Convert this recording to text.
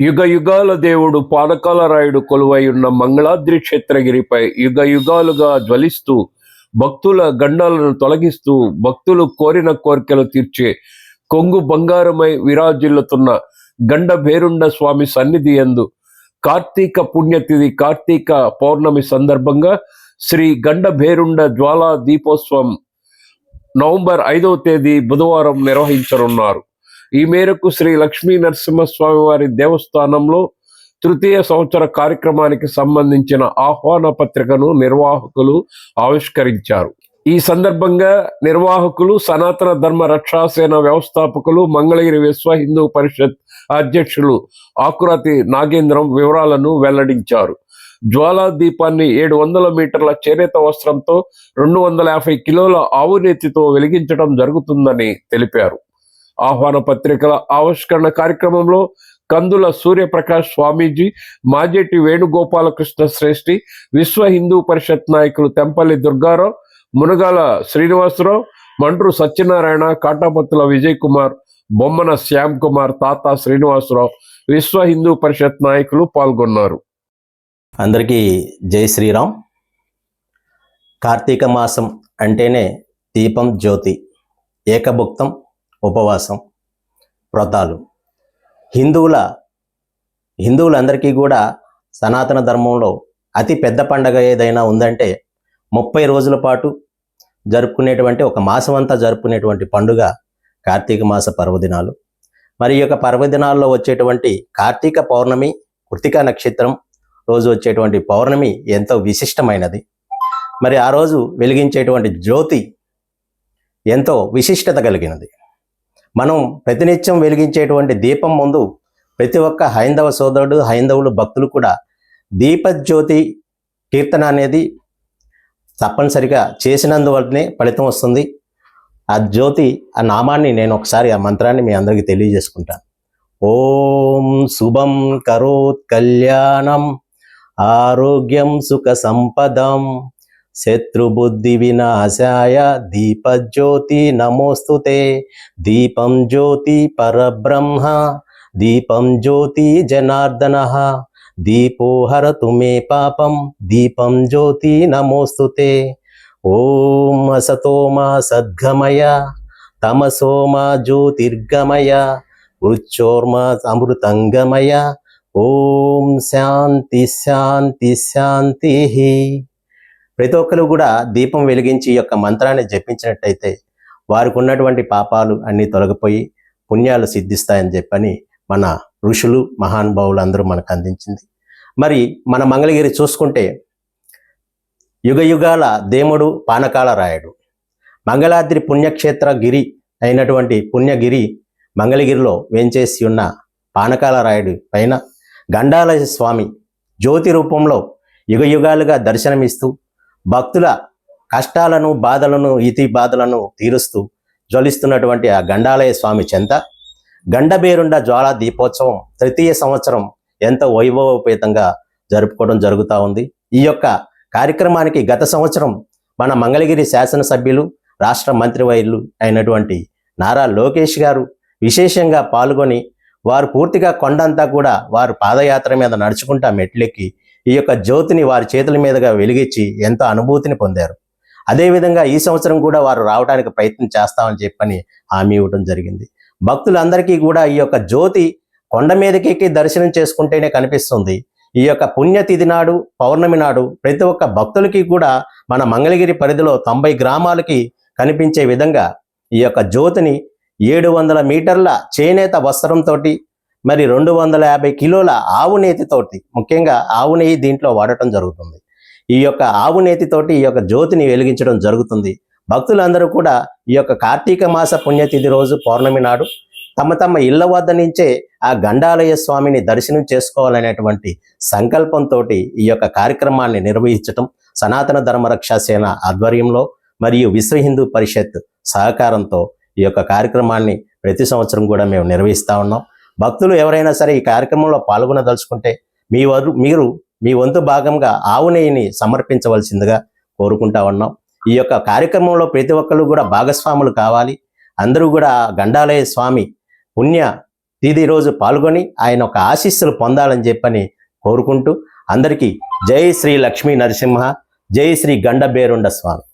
యుగ యుగాల దేవుడు పానకాల రాయుడు కొలువై ఉన్న మంగళాద్రి క్షేత్రగిరిపై యుగ యుగాలుగా జ్వలిస్తూ భక్తుల గండాలను తొలగిస్తూ భక్తులు కోరిన కోరికలు తీర్చే కొంగు బంగారమై విరాజిల్లుతున్న గండ భేరుండ స్వామి సన్నిధి యందు కార్తీక పుణ్యతిథి కార్తీక పౌర్ణమి సందర్భంగా శ్రీ గండ భేరుండ జ్వాలా దీపోత్సవం నవంబర్ ఐదవ తేదీ బుధవారం నిర్వహించనున్నారు. ఈ మేరకు శ్రీ లక్ష్మీ నరసింహస్వామి వారి దేవస్థానంలో తృతీయ సంవత్సర కార్యక్రమానికి సంబంధించిన ఆహ్వాన పత్రికను నిర్వాహకులు ఆవిష్కరించారు. ఈ సందర్భంగా నిర్వాహకులు సనాతన ధర్మ రక్షాసేన వ్యవస్థాపకులు మంగళగిరి విశ్వ హిందూ పరిషత్ అధ్యక్షులు ఆకురాతి నాగేంద్రం వివరాలను వెల్లడించారు. జ్వాలా దీపాన్ని ఏడు వందల మీటర్ల చేనేత వస్త్రంతో రెండు వందల యాభై కిలోల ఆవునేతితో వెలిగించడం జరుగుతుందని తెలిపారు. ఆహ్వాన పత్రికల ఆవిష్కరణ కార్యక్రమంలో కందుల సూర్యప్రకాష్ స్వామీజీ మాజెటి వేణుగోపాలకృష్ణ శ్రేష్ఠి విశ్వ హిందూ పరిషత్ నాయకులు తెంపల్లి దుర్గారావు మునగాల శ్రీనివాసరావు మండ్రు సత్యనారాయణ కాటాపత్తుల విజయ్ కుమార్ బొమ్మన శ్యామ్ కుమార్ తాత శ్రీనివాసరావు విశ్వ హిందూ పరిషత్ నాయకులు పాల్గొన్నారు. అందరికీ జై శ్రీరామ్. కార్తీక మాసం అంటేనే దీపం జ్యోతి ఏకభుక్తం ఉపవాసం వ్రతాలు. హిందువుల హిందువులందరికీ కూడా సనాతన ధర్మంలో అతి పెద్ద పండగ ఏదైనా ఉందంటే ముప్పై రోజుల పాటు జరుపుకునేటువంటి ఒక మాసం అంతా జరుపుకునేటువంటి పండుగ కార్తీక మాస పర్వదినాలు. మరి ఈ యొక్క పర్వదినాల్లో వచ్చేటువంటి కార్తీక పౌర్ణమి కృతికా నక్షత్రం రోజు వచ్చేటువంటి పౌర్ణమి ఎంతో విశిష్టమైనది. మరి ఆ రోజు వెలిగించేటువంటి జ్యోతి ఎంతో విశిష్టత కలిగినది. మనం ప్రతినిత్యం వెలిగించేటువంటి దీపం ముందు ప్రతి ఒక్క హైందవ సోదరుడు హైందవులు భక్తులు కూడా దీపజ్యోతి కీర్తన అనేది తప్పనిసరిగా చేసినందువల్లనే ఫలితం వస్తుంది. ఆ జ్యోతి ఆ నామాన్ని నేను ఒకసారి ఆ మంత్రాన్ని మీ అందరికీ తెలియజేసుకుంటాను. ఓం శుభం కరోత్ కళ్యాణం ఆరోగ్యం సుఖ సంపదం శత్రుబుద్ధి వినాశాయ దీపజ్యోతి నమోస్తుతే దీపం జ్యోతి పరబ్రహ్మ దీపం జ్యోతి జనార్దన. దీపో హరతు మే పాపం దీపం జ్యోతి నమోస్తుతే ఓం అసతోమా సద్గమయ తమసోమా జ్యోతిర్గమయ మృత్యోర్మా అమృతంగమయ. ఓం శాంతి శాంతి శాంతి. ప్రతి ఒక్కరు కూడా దీపం వెలిగించి ఈ యొక్క మంత్రాన్ని జపించినట్టయితే వారికి ఉన్నటువంటి పాపాలు అన్నీ తొలగిపోయి పుణ్యాలు సిద్ధిస్తాయని చెప్పని మన ఋషులు మహానుభావులు అందరూ మనకు అందించింది. మరి మన మంగళగిరి చూసుకుంటే యుగ యుగాల దేముడు పానకాల రాయుడు మంగళాద్రి పుణ్యక్షేత్ర గిరి అయినటువంటి పుణ్యగిరి మంగళగిరిలో వేంచేసి ఉన్న పానకాల రాయుడు పైన గండాలయ స్వామి జ్యోతి రూపంలో యుగ యుగాలుగా దర్శనమిస్తూ భక్తుల కష్టాలను బాధలను ఇతి బాధలను తీరుస్తూ జ్వలిస్తున్నటువంటి ఆ గండాలయ స్వామి చెంత గండబేరుండ జ్వాలా దీపోత్సవం తృతీయ సంవత్సరం ఎంతో వైభవోపేతంగా జరుపుకోవడం జరుగుతూ ఉంది. ఈ యొక్క కార్యక్రమానికి గత సంవత్సరం మన మంగళగిరి శాసనసభ్యులు రాష్ట్ర మంత్రివర్యులు అయినటువంటి నారా లోకేష్ గారు విశేషంగా పాల్గొని వారు పూర్తిగా కొండంతా కూడా వారు పాదయాత్ర మీద నడుచుకుంటా మెట్లెక్కి ఈ యొక్క జ్యోతిని వారి చేతుల మీదుగా వెలిగించి ఎంతో అనుభూతిని పొందారు. అదేవిధంగా ఈ సంవత్సరం కూడా వారు రావడానికి ప్రయత్నం చేస్తామని చెప్పని హామీ ఇవ్వడం జరిగింది. భక్తులందరికీ కూడా ఈ యొక్క జ్యోతి కొండ మీదకి ఎక్కి దర్శనం చేసుకుంటేనే కనిపిస్తుంది. ఈ యొక్క పుణ్యతిథి నాడు పౌర్ణమి నాడు ప్రతి ఒక్క భక్తులకి కూడా మన మంగళగిరి పరిధిలో తొంభై గ్రామాలకి కనిపించే విధంగా ఈ యొక్క జ్యోతిని ఏడు వందల మీటర్ల చేనేత వస్త్రంతో మరి రెండు వందల యాభై కిలోల ఆవు నేతితోటి ముఖ్యంగా ఆవు నెయ్యి దీంట్లో వాడటం జరుగుతుంది. ఈ యొక్క ఆవు నేతితోటి ఈ యొక్క జ్యోతిని వెలిగించడం జరుగుతుంది. భక్తులందరూ కూడా ఈ యొక్క కార్తీక మాస పుణ్యతిథి రోజు పౌర్ణమి నాడు తమ తమ ఇళ్ళ వద్ద నుంచే ఆ గండాలయ స్వామిని దర్శనం చేసుకోవాలనేటువంటి సంకల్పంతో ఈ యొక్క కార్యక్రమాన్ని నిర్వహించటం సనాతన ధర్మరక్షా సేన ఆధ్వర్యంలో మరియు విశ్వ హిందూ పరిషత్ సహకారంతో ఈ యొక్క కార్యక్రమాన్ని ప్రతి సంవత్సరం కూడా మేము నిర్వహిస్తా ఉన్నాం. భక్తులు ఎవరైనా సరే ఈ కార్యక్రమంలో పాల్గొనదలుచుకుంటే మీ వారు మీరు మీ వంతు భాగంగా ఆవు నెయ్యిని సమర్పించవలసిందిగా కోరుకుంటా ఉన్నాం. ఈ యొక్క కార్యక్రమంలో ప్రతి ఒక్కరు కూడా భాగస్వాములు కావాలి. అందరూ కూడా గండాలయ స్వామి పుణ్య తిది రోజు పాల్గొని ఆయన ఒక ఆశీస్సులు పొందాలని చెప్పని కోరుకుంటూ అందరికీ జై శ్రీ లక్ష్మీ నరసింహ జై శ్రీ గండబేరుండ స్వామి.